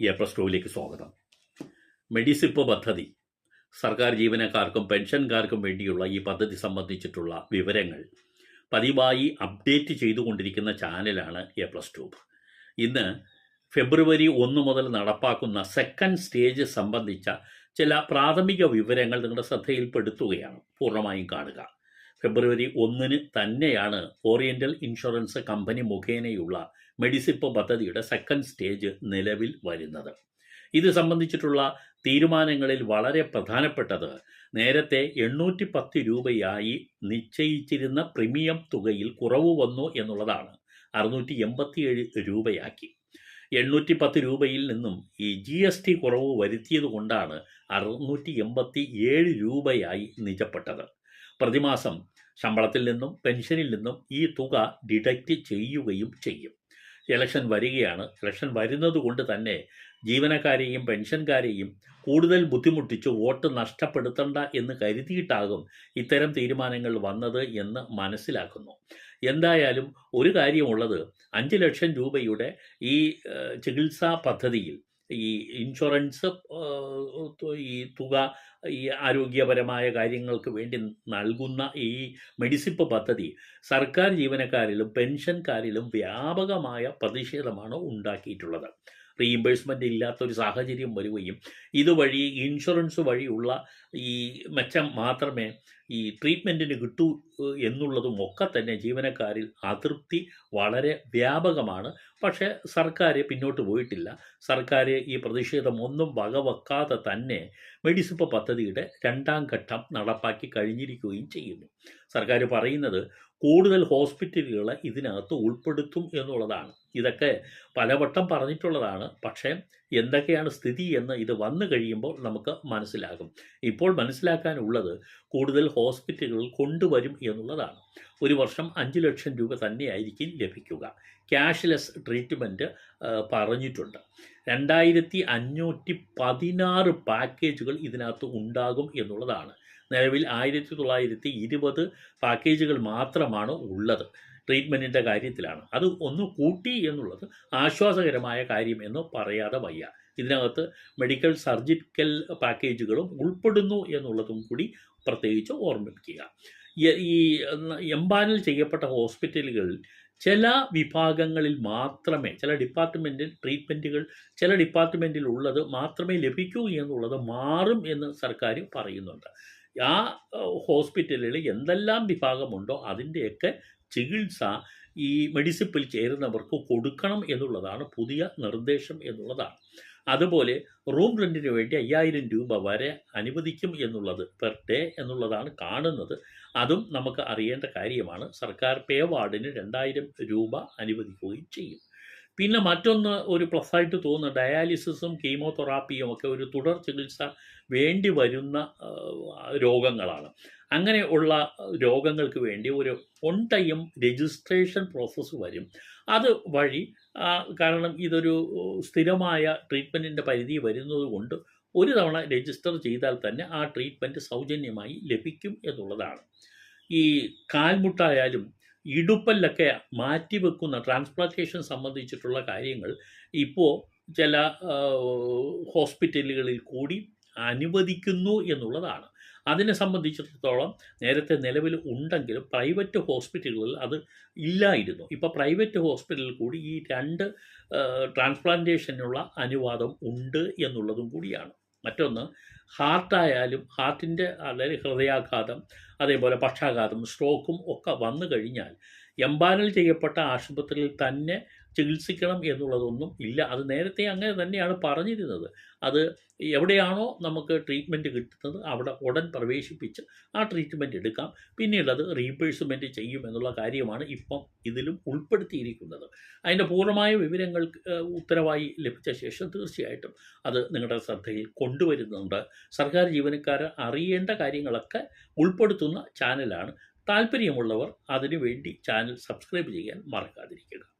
A plus ടുവിലേക്ക് സ്വാഗതം. മെഡിസിപ്പ് പദ്ധതി. സർക്കാർ ജീവനക്കാർക്കും പെൻഷൻകാർക്കും വേണ്ടിയുള്ള ഈ പദ്ധതി സംബന്ധിച്ചിട്ടുള്ള വിവരങ്ങൾ പതിവായി അപ്ഡേറ്റ് ചെയ്തുകൊണ്ടിരിക്കുന്ന ചാനലാണ് എ പ്ലസ് ട്യൂബ് ഇന്ന് ഫെബ്രുവരി ഒന്ന് മുതൽ നടപ്പാക്കുന്ന സെക്കൻഡ് സ്റ്റേജ് സംബന്ധിച്ച ചില പ്രാഥമിക വിവരങ്ങൾ നിങ്ങളുടെ ശ്രദ്ധയിൽപ്പെടുത്തുകയാണ്. പൂർണമായും കാണുക. ഫെബ്രുവരി ഒന്നിന് തന്നെയാണ് ഓറിയന്റൽ ഇൻഷുറൻസ് കമ്പനി മുഖേനയുള്ള മെഡിസിപ്പ് പദ്ധതിയുടെ സെക്കൻഡ് സ്റ്റേജ് നിലവിൽ വരുന്നത്. ഇത് സംബന്ധിച്ചിട്ടുള്ള തീരുമാനങ്ങളിൽ വളരെ പ്രധാനപ്പെട്ടത് നേരത്തെ എണ്ണൂറ്റി പത്ത് രൂപയായി നിശ്ചയിച്ചിരുന്ന പ്രീമിയം തുകയിൽ കുറവ് വന്നു എന്നുള്ളതാണ്. അറുന്നൂറ്റി എൺപത്തിയേഴ് രൂപയാക്കി. എണ്ണൂറ്റി പത്ത് രൂപയിൽ നിന്നും ഈ ജി എസ് ടി കുറവ് വരുത്തിയത് കൊണ്ടാണ് അറുന്നൂറ്റി എൺപത്തി ഏഴ് രൂപയായി നിജപ്പെട്ടത്. പ്രതിമാസം ശമ്പളത്തിൽ നിന്നും പെൻഷനിൽ നിന്നും ഈ തുക ഡിഡക്റ്റ് ചെയ്യുകയും ചെയ്യും. ഇലക്ഷൻ വരികയാണ്. ഇലക്ഷൻ വരുന്നത് കൊണ്ട് തന്നെ ജീവനക്കാരെയും പെൻഷൻകാരെയും കൂടുതൽ ബുദ്ധിമുട്ടിച്ച് വോട്ട് നഷ്ടപ്പെടുത്തണ്ട എന്ന് കരുതിയിട്ടാകും ഇത്തരം തീരുമാനങ്ങൾ വന്നത് എന്ന് മനസ്സിലാക്കുന്നു. എന്തായാലും ഒരു കാര്യമുള്ളത് അഞ്ച് ലക്ഷം രൂപയുടെ ഈ ചികിത്സാ പദ്ധതിയിൽ ഈ ഇൻഷുറൻസ് ഈ തുക ഈ ആരോഗ്യപരമായ കാര്യങ്ങൾക്ക് വേണ്ടി നൽകുന്ന ഈ മെഡിസിപ്പ് പദ്ധതി സർക്കാർ ജീവനക്കാരിലും പെൻഷൻകാരിലും വ്യാപകമായ പ്രതിഷേധമാണ് ഉണ്ടാക്കിയിട്ടുള്ളത്. റീഇംബേഴ്സ്മെന്റ് ഇല്ലാത്തൊരു സാഹചര്യം വരികയും ഇതുവഴി ഇൻഷുറൻസ് വഴിയുള്ള ഈ മെച്ചം മാത്രമേ ഈ ട്രീറ്റ്മെന്റിന് കിട്ടൂ എന്നുള്ളതും ഒക്കെ തന്നെ ജീവനക്കാരിൽ അതൃപ്തി വളരെ വ്യാപകമാണ്. പക്ഷേ സർക്കാർ പിന്നോട്ട് പോയിട്ടില്ല. സർക്കാർ ഈ പ്രതിഷേധം ഒന്നും വകവെക്കാതെ തന്നെ മെഡിസിപ്പ് പദ്ധതിയുടെ രണ്ടാം ഘട്ടം നടപ്പാക്കി കഴിഞ്ഞിരിക്കുകയും ചെയ്യുന്നു. സർക്കാർ പറയുന്നത് കൂടുതൽ ഹോസ്പിറ്റലുകളെ ഇതിനകത്ത് ഉൾപ്പെടുത്തും എന്നുള്ളതാണ്. ഇതൊക്കെ പലവട്ടം പറഞ്ഞിട്ടുള്ളതാണ്. പക്ഷേ എന്തൊക്കെയാണ് സ്ഥിതി എന്ന് ഇത് വന്നു കഴിയുമ്പോൾ നമുക്ക് മനസ്സിലാകും. ഇപ്പോൾ മനസ്സിലാക്കാനുള്ളത് കൂടുതൽ ഹോസ്പിറ്റലുകൾ കൊണ്ടുവരും എന്നുള്ളതാണ്. ഒരു വർഷം അഞ്ച് ലക്ഷം രൂപ തന്നെയായിരിക്കും ലഭിക്കുക. ക്യാഷ്ലെസ് ട്രീറ്റ്മെന്റ് പറഞ്ഞിട്ടുണ്ട്. രണ്ടായിരത്തി അഞ്ഞൂറ്റി പതിനാറ് പാക്കേജുകൾ ഇതിനകത്ത് ഉണ്ടാകും എന്നുള്ളതാണ്. നിലവിൽ ആയിരത്തി തൊള്ളായിരത്തി ഇരുപത് പാക്കേജുകൾ മാത്രമാണ് ഉള്ളത്. ട്രീറ്റ്മെന്റിന്റെ കാര്യത്തിലാണ്. അത് ഒന്ന് കൂട്ടി എന്നുള്ളത് ആശ്വാസകരമായ കാര്യം എന്ന് പറയാതെ വയ്യ. ഇതിനകത്ത് മെഡിക്കൽ സർജിക്കൽ പാക്കേജുകളും ഉൾപ്പെടുന്നു എന്നുള്ളതും കൂടി പ്രത്യേകിച്ച് ഓർമ്മിക്കുക ഈ- എംപാനൽ ചെയ്യപ്പെട്ട ഹോസ്പിറ്റലുകളിൽ ചില വിഭാഗങ്ങളിൽ മാത്രമേ ചില ഡിപ്പാർട്ട്മെന്റിൽ ട്രീറ്റ്മെന്റുകൾ ചില ഡിപ്പാർട്ട്മെന്റിൽ ഉള്ളത് മാത്രമേ ലഭിക്കൂ എന്നുള്ളത് മാറും എന്ന് സർക്കാർ പറയുന്നുണ്ട്. ആ ഹോസ്പിറ്റലിൽ എന്തെല്ലാം വിഭാഗമുണ്ടോ അതിന്റെയൊക്കെ ചികിത്സ ഈ മെഡിസിപ്പിൽ ചേരുന്നവർക്ക് കൊടുക്കണം എന്നുള്ളതാണ് പുതിയ നിർദ്ദേശം എന്നുള്ളതാണ്. അതുപോലെ റൂം റെന്റിന് വേണ്ടി അയ്യായിരം രൂപ വരെ അനുവദിക്കും എന്നുള്ളത് പെർ ഡേ എന്നുള്ളതാണ് കാണുന്നത്. അതും നമുക്ക് അറിയേണ്ട കാര്യമാണ്. സർക്കാർ പേ വാർഡിന് രണ്ടായിരം രൂപ അനുവദിക്കുകയും ചെയ്യും. പിന്നെ മറ്റൊന്ന് ഒരു പ്ലസ് ആയിട്ട് തോന്നുന്നു. ഡയാലിസിസും കീമോതെറാപ്പിയും ഒക്കെ ഒരു തുടർ ചികിത്സ വേണ്ടി വരുന്ന രോഗങ്ങളാണ്. അങ്ങനെ ഉള്ള രോഗങ്ങൾക്ക് വേണ്ടി ഒരു ഒൺ ടൈം രജിസ്ട്രേഷൻ പ്രോസസ്സ് വരും. അത് വഴി കാരണം ഇതൊരു സ്ഥിരമായ ട്രീറ്റ്മെന്റിന്റെ പരിധി വരുന്നതുകൊണ്ട് ഒരു തവണ രജിസ്റ്റർ ചെയ്താൽ തന്നെ ആ ട്രീറ്റ്മെന്റ് സൗജന്യമായി ലഭിക്കും എന്നുള്ളതാണ്. ഈ കാൽമുട്ടായാലും ഇടുപ്പല്ലൊക്കെ മാറ്റിവെക്കുന്ന ട്രാൻസ്പ്ലാന്റേഷൻ സംബന്ധിച്ചിട്ടുള്ള കാര്യങ്ങൾ ഇപ്പോൾ ചില ഹോസ്പിറ്റലുകളിൽ കൂടി അനുവദിക്കുന്നു എന്നുള്ളതാണ്. അതിനെ സംബന്ധിച്ചിടത്തോളം നേരത്തെ നിലവിൽ ഉണ്ടെങ്കിലും പ്രൈവറ്റ് ഹോസ്പിറ്റലുകളിൽ അത് ഇല്ലായിരുന്നു. ഇപ്പോൾ പ്രൈവറ്റ് ഹോസ്പിറ്റലിൽ കൂടി ഈ രണ്ട് ട്രാൻസ്പ്ലാന്റേഷനുള്ള അനുവാദം ഉണ്ട് എന്നുള്ളതും കൂടിയാണ്. മറ്റൊന്ന് ഹാർട്ടായാലും ഹാർട്ടിന്റെ അതായത് ഹൃദയാഘാതം അതേപോലെ പക്ഷാഘാതം സ്ട്രോക്കും ഒക്കെ വന്നു കഴിഞ്ഞാൽ എംപാനൽ ചെയ്യപ്പെട്ട ആശുപത്രിയിൽ തന്നെ ചികിത്സിക്കണം എന്നുള്ളതൊന്നും ഇല്ല. അത് നേരത്തെ അങ്ങനെ തന്നെയാണ് പറഞ്ഞിരുന്നത്. അത് എവിടെയാണോ നമുക്ക് ട്രീറ്റ്മെന്റ് കിട്ടുന്നത് അവിടെ ഉടൻ പ്രവേശിപ്പിച്ച് ആ ട്രീറ്റ്മെന്റ് എടുക്കാം. പിന്നീട് അത് റീപേഴ്സ്മെന്റ് ചെയ്യും എന്നുള്ള കാര്യമാണ് ഇപ്പം ഇതിലും ഉൾപ്പെടുത്തിയിരിക്കുന്നത്. അതിന്റെ പൂർണമായ വിവരങ്ങൾ ഉത്തരവായി ലഭിച്ച ശേഷം തീർച്ചയായിട്ടും അത് നിങ്ങളുടെ ശ്രദ്ധയിൽ കൊണ്ടുവരുന്നുണ്ട്. സർക്കാർ ജീവനക്കാർ അറിയേണ്ട കാര്യങ്ങളൊക്കെ ഉൾപ്പെടുത്തുന്ന ചാനലാണ്. താല്പര്യമുള്ളവർ അതിനുവേണ്ടി ചാനൽ സബ്സ്ക്രൈബ് ചെയ്യാൻ മറക്കാതിരിക്കുക.